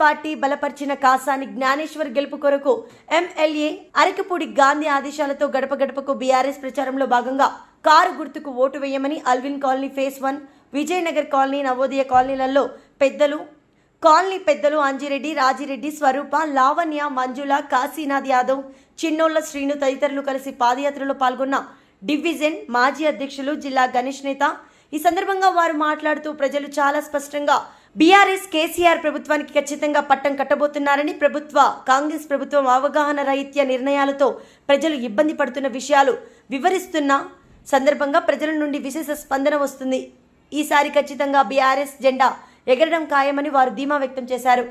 Party బలపరిచిన కాసాని జ్ఞానేశ్వర్ గెలుపు కొరకు ఎమ్మెల్యే అరకపూడి గాంధీ ఆదేశాలతో గడప గడపకు బీఆర్ఎస్ ప్రచారంలో భాగంగా కారు గుర్తుకు ఓటు వేయమని Allwyn colony phase one Vijayanagar colony Navodaya కాలనీలలో పెద్దలు కాలనీ పెద్దలు అంజిరెడ్డి రాజిరెడ్డి స్వరూప లావణ్య మంజుల కాశీనాథ్ యాదవ్ చిన్నోళ్ళ శ్రీను తదితరులు కలిసి పాదయాత్రలో పాల్గొన్న డివిజన్ మాజీ అధ్యక్షులు జిల్లా గణేష్ నేత. ఈ సందర్భంగా వారు మాట్లాడుతూ ప్రజలు చాలా స్పష్టంగా బీఆర్ఎస్ కేసీఆర్ ప్రభుత్వానికి ఖచ్చితంగా పట్టం కట్టబోతున్నారని ప్రభుత్వ కాంగ్రెస్ ప్రభుత్వం అవగాహన రహిత్య నిర్ణయాలతో ప్రజలు ఇబ్బంది పడుతున్న విషయాలు వివరిస్తున్న సందర్భంగా ప్రజల నుండి విశేష స్పందన వస్తుంది. ఈసారి ఖచ్చితంగా బీఆర్ఎస్ జెండా ఎగరడం ఖాయమని వారు ధీమా వ్యక్తం చేశారు.